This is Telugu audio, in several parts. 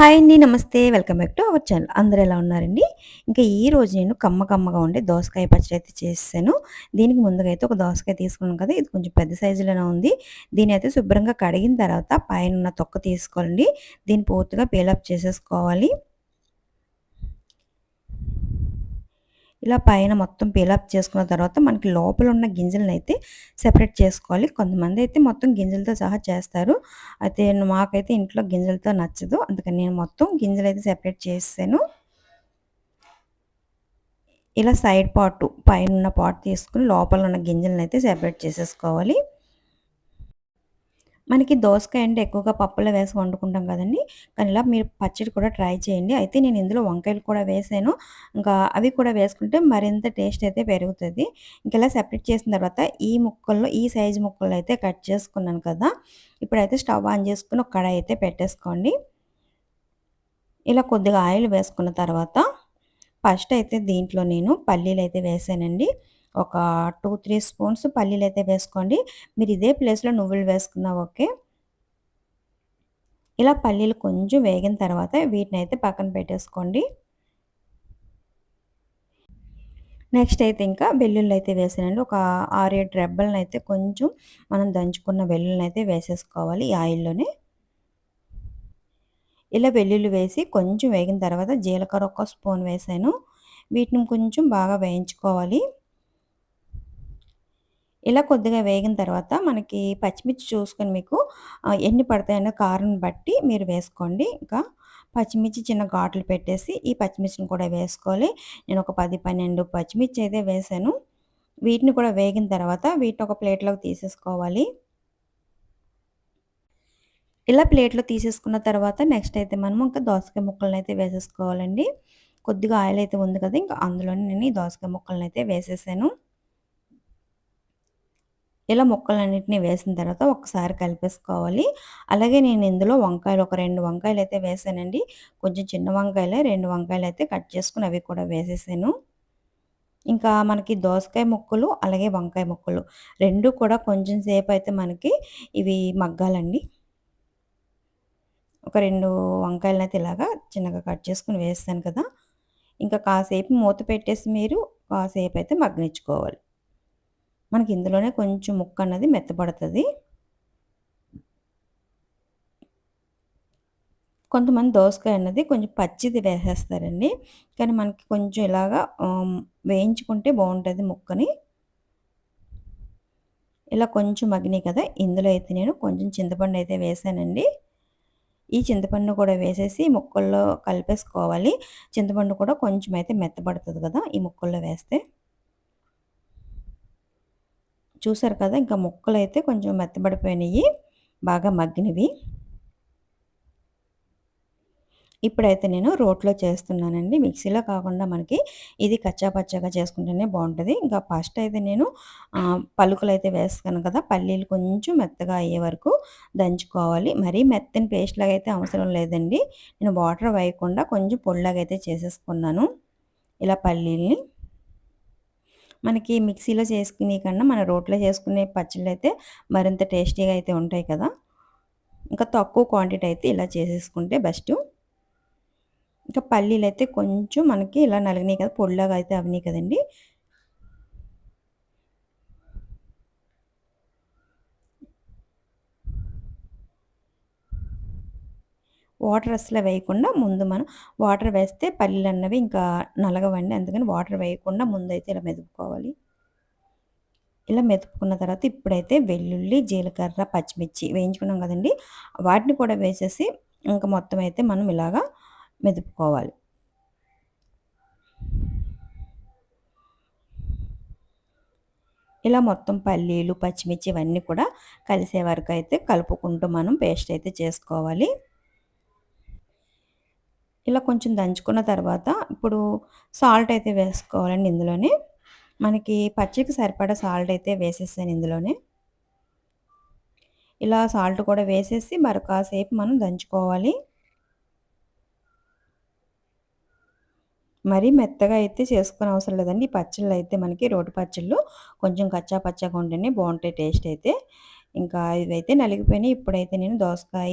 హాయ్ అండి. నమస్తే. Welcome back to our channel. అందరూ ఎలా ఉన్నారండి? ఇంకా ఈరోజు నేను కమ్మ కమ్మగా ఉండే దోసకాయ పచ్చడి అయితే చేసాను దీనికి ముందుగా అయితే ఒక దోసకాయ తీసుకున్నాను కదా! ఇది కొంచెం పెద్ద సైజులోనే ఉంది. దీన్ని అయితే శుభ్రంగా కడిగిన తర్వాత పైన ఉన్న తొక్క తీసుకోవాలండి. దీన్ని పూర్తిగా పీల్ చేసేసుకోవాలి. ఇలా పైన మొత్తం పీలప్ చేసుకున్న తర్వాత మనకి లోపల ఉన్న గింజలనైతే సెపరేట్ చేసుకోవాలి. కొంతమంది అయితే మొత్తం గింజలతో సహా చేస్తారు. అయితే మాకైతే ఇంట్లో గింజలతో నచ్చదు. అందుకని నేను మొత్తం గింజలైతే సెపరేట్ చేసాను ఇలా సైడ్ పార్ట్ పైనున్న పార్ట్ తీసుకొని లోపల ఉన్న గింజలనైతే సెపరేట్ చేసేసుకోవాలి. మనకి దోసకాయ అంటే ఎక్కువగా పప్పులో వేసి వండుకుంటాం కదండి కానీ ఇలా మీరు పచ్చడి కూడా ట్రై చేయండి. అయితే నేను ఇందులో వంకాయలు కూడా వేసాను. ఇంకా అవి కూడా వేసుకుంటే మరింత టేస్ట్ అయితే పెరుగుతుంది ఇంకెలా సెపరేట్ చేసిన తర్వాత ఈ ముక్కల్లో ఈ సైజు ముక్కలు అయితే కట్ చేసుకున్నాను కదా! ఇప్పుడైతే స్టవ్ ఆన్ చేసుకుని ఒక కడాయి అయితే పెట్టేసుకోండి. ఇలా కొద్దిగా ఆయిల్ వేసుకున్న తర్వాత ఫస్ట్ అయితే దీంట్లో నేను పల్లీలు అయితే వేసానండి. ఒక 2, 3 స్పూన్స్ పల్లీలు అయితే వేసుకోండి. మీరు ఇదే ప్లేస్‌లో నువ్వులు వేసుకున్నా ఓకే. ఇలా పల్లీలు కొంచెం వేగిన తర్వాత వీటిని అయితే పక్కన పెట్టేసుకోండి. నెక్స్ట్ అయితే ఇంకా వెల్లుల్లైతే వేసానండి. ఒక ఆరేడు రెబ్బలను అయితే కొంచెం మనం దంచుకున్న వెల్లుల్లినైతే వేసేసుకోవాలి ఈ ఆయిల్‌లోనే. ఇలా వెల్లుల్లి వేసి కొంచెం వేగిన తర్వాత జీలకర్ర ఒక స్పూన్ వేసాను. వీటిని కొంచెం బాగా వేయించుకోవాలి. ఇలా కొద్దిగా వేగిన తర్వాత మనకి పచ్చిమిర్చి చూసుకొని మీకు ఎన్ని పడతాయన్న కారం బట్టి మీరు వేసుకోండి. ఇంకా పచ్చిమిర్చి చిన్న ఘాట్లు పెట్టేసి ఈ పచ్చిమిర్చిని కూడా వేసుకోవాలి. నేను ఒక 10, 12 పచ్చిమిర్చి అయితే వేసాను. వీటిని కూడా వేగిన తర్వాత వీటిని ఒక ప్లేట్‌లోకి తీసేసుకోవాలి. ఇలా ప్లేట్‌లో తీసేసుకున్న తర్వాత నెక్స్ట్ అయితే మనము ఇంకా దోసకాయ ముక్కలనైతే వేసేసుకోవాలండి. కొద్దిగా ఆయిల్ అయితే ఉంది కదా! ఇంకా అందులోనే నేను ఈ దోసకాయ ముక్కలనైతే వేసేసాను. ఇలా ముక్కలన్నింటినీ వేసిన తర్వాత ఒకసారి కలిపేసుకోవాలి. అలాగే నేను ఇందులో వంకాయలు ఒక రెండు వంకాయలు అయితే వేసానండి. కొంచెం చిన్న వంకాయలే రెండు వంకాయలు అయితే కట్ చేసుకుని అవి కూడా వేసేసాను. ఇంకా మనకి దోసకాయ ముక్కలు, అలాగే వంకాయ ముక్కలు రెండు కూడా కొంచెం అయితే మనకి ఇవి మగ్గాలండి. ఒక రెండు వంకాయలను అయితే ఇలాగా చిన్నగా కట్ చేసుకుని వేస్తాను కదా! ఇంకా కాసేపు మూత పెట్టేసి మీరు కాసేపు అయితే మగ్గనిచ్చుకోవాలి. మనకి ఇందులోనే కొంచెం ముక్క అన్నది మెత్తబడతది. కొంతమంది దోసకాయ అన్నది కొంచెం పచ్చిది వేసేస్తారండి. కానీ మనకి కొంచెం ఇలాగా వేయించుకుంటే బాగుంటుంది ముక్కని. ఇలా కొంచెం మగ్గినాయి కదా! ఇందులో అయితే నేను కొంచెం చింతపండు అయితే వేసానండి. ఈ చింతపండు కూడా వేసేసి ముక్కల్లో కలిపేసుకోవాలి. చింతపండు కూడా కొంచెం అయితే మెత్తపడుతుంది కదా! ఈ ముక్కల్లో వేస్తే. చూసారు కదా! ఇంకా ముక్కలైతే కొంచెం మెత్తబడిపోయినాయి బాగా మగ్గినవి. ఇప్పుడైతే నేను రోట్లో చేస్తున్నానండి. మిక్సీలో కాకుండా మనకి ఇది కచ్చా పచ్చాగా చేసుకుంటేనే బాగుంటుంది ఇంకా ఫస్ట్ అయితే నేను పలుకులు పలుకులైతే వేస్తాను కదా! పల్లీలు కొంచెం మెత్తగా అయ్యే వరకు దంచుకోవాలి. మరీ మెత్తని పేస్ట్‌లాగా అయితే అవసరం లేదండి. నేను వాటర్ వేయకుండా కొంచెం పొడిలాగా అయితే చేసేసుకున్నాను. ఇలా పల్లీల్ని. మనకి మిక్సీలో చేసుకునే కన్నా మన రోట్లో చేసుకునే పచ్చళ్ళు అయితే మరింత టేస్టీగా అయితే ఉంటాయి కదా! ఇంకా తక్కువ క్వాంటిటీ అయితే ఇలా చేసేసుకుంటే బెస్ట్ ఇంకా పల్లీలు అయితే కొంచెం మనకి ఇలా నలిగినాయి కదా! పొడిలాగా అయితే అవినాయి కదండీ! వాటర్ అసలు వేయకుండా ముందు మనం వాటర్ వేస్తే పల్లీలన్నవి ఇంకా నలగవండి. అందుకని వాటర్ వేయకుండా ముందు అయితే ఇలా మెదుపుకోవాలి. ఇలా మెదుపుకున్న తర్వాత ఇప్పుడైతే వెల్లుల్లి, జీలకర్ర, పచ్చిమిర్చి వేయించుకున్నాం కదండీ! వాటిని కూడా వేసేసి ఇంకా మొత్తం అయితే మనం ఇలాగా మెదుపుకోవాలి. ఇలా మొత్తం పల్లీలు, పచ్చిమిర్చి ఇవన్నీ కూడా కలిసే వరకు అయితే కలుపుకుంటూ మనం పేస్ట్ అయితే చేసుకోవాలి. ఇలా కొంచెం దంచుకున్న తర్వాత ఇప్పుడు సాల్ట్ అయితే వేసుకోవాలండి ఇందులోనే. మనకి పచ్చికి సరిపడా సాల్ట్ అయితే వేసేసాను ఇందులోనే. ఇలా సాల్ట్ కూడా వేసేసి మరొకసేపు మనం దంచుకోవాలి. మరీ మెత్తగా అయితే చేసుకునే అవసరం లేదండి. ఈ అయితే మనకి రోటి పచ్చళ్ళు కొంచెం కచ్చా పచ్చాగా ఉంటేనే బాగుంటాయి టేస్ట్ అయితే. ఇంకా ఇవైతే నలిగిపోయినాయి. ఇప్పుడైతే నేను దోసకాయ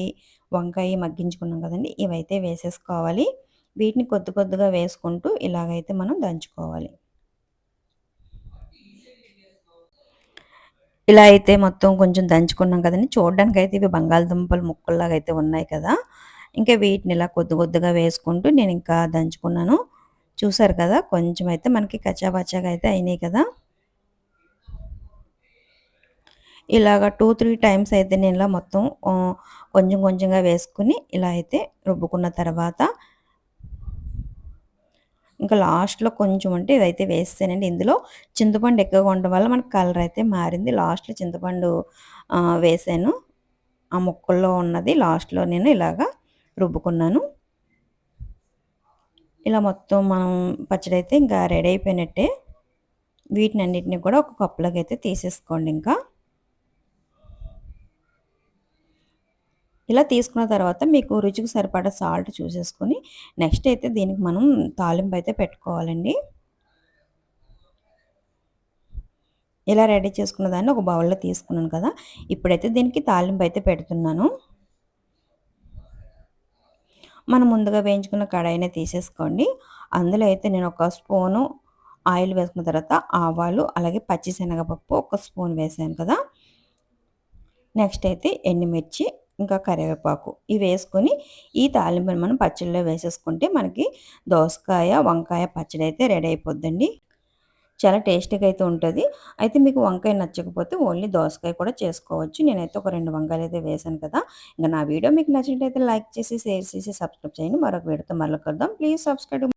వంకాయ మగ్గించుకున్నాం కదండి. ఇవైతే వేసేసుకోవాలి. వీటిని కొద్ది కొద్దిగా వేసుకుంటూ ఇలాగైతే మనం దంచుకోవాలి. ఇలా అయితే మొత్తం కొంచెం దంచుకున్నాం కదండి. చూడడానికి అయితే ఇవి బంగాళదుంపలు ముక్కల్లాగా అయితే ఉన్నాయి కదా. ఇంకా వీటిని ఇలా కొద్ది కొద్దిగా వేసుకుంటూ నేను ఇంకా దంచుకున్నాను. చూసారు కదా కొంచెం అయితే మనకి కచ్చాపచ్చాగా అయితే అయినాయి కదా. ఇలాగ టూ త్రీ టైమ్స్ అయితే నేను ఇలా మొత్తం కొంచెం కొంచెంగా వేసుకుని ఇలా అయితే రుబ్బుకున్న తర్వాత ఇంకా లాస్ట్లో కొంచెం అంటే ఇదైతే వేస్తానండి. ఇందులో చింతపండు ఎక్కువగా ఉండడం వల్ల మనకు కలర్ అయితే మారింది. లాస్ట్లో చింతపండు వేసాను. ఆ ముక్కల్లో ఉన్నది లాస్ట్లో నేను ఇలాగా రుబ్బుకున్నాను. ఇలా మొత్తం మనం పచ్చడి అయితే ఇంకా రెడీ అయిపోయినట్టే. వీటిని అన్నిటిని కూడా ఒక కప్పులోకి అయితే తీసేసుకోండి ఇంకా. ఇలా తీసుకున్న తర్వాత మీకు రుచికి సరిపడా సాల్ట్ చూసేసుకొని నెక్స్ట్ అయితే దీనికి మనం తాలింపు అయితే పెట్టుకోవాలండి. ఇలా రెడీ చేసుకున్న దాన్ని ఒక బౌల్లో తీసుకున్నాను కదా ఇప్పుడైతే దీనికి తాలింపు అయితే పెడుతున్నాను. మనం ముందుగా వేయించుకున్న కడాయినే తీసేసుకోండి. అందులో అయితే నేను ఒక స్పూను ఆయిల్ వేసుకున్న తర్వాత ఆవాలు అలాగే పచ్చిశనగపప్పు ఒక స్పూన్ వేసాను కదా. నెక్స్ట్ అయితే ఎండుమిర్చి ఇంకా కరివేపాకు ఇవి వేసుకొని ఈ తాలింపుని మనం పచ్చడిలో వేసేసుకుంటే మనకి దోసకాయ వంకాయ పచ్చడి అయితే రెడీ అయిపోద్దండి. చాలా టేస్టీగా అయితే ఉంటుంది. అయితే మీకు వంకాయ నచ్చకపోతే ఓన్లీ దోసకాయ కూడా చేసుకోవచ్చు. నేనైతే ఒక రెండు వంకాయలు అయితే వేసాను కదా. ఇంకా నా వీడియో మీకు నచ్చినట్లయితే లైక్ చేసి షేర్ చేసి సబ్స్క్రైబ్ చేయండి. మరొక వీడియోతో మళ్ళీ కలుద్దాం. Please subscribe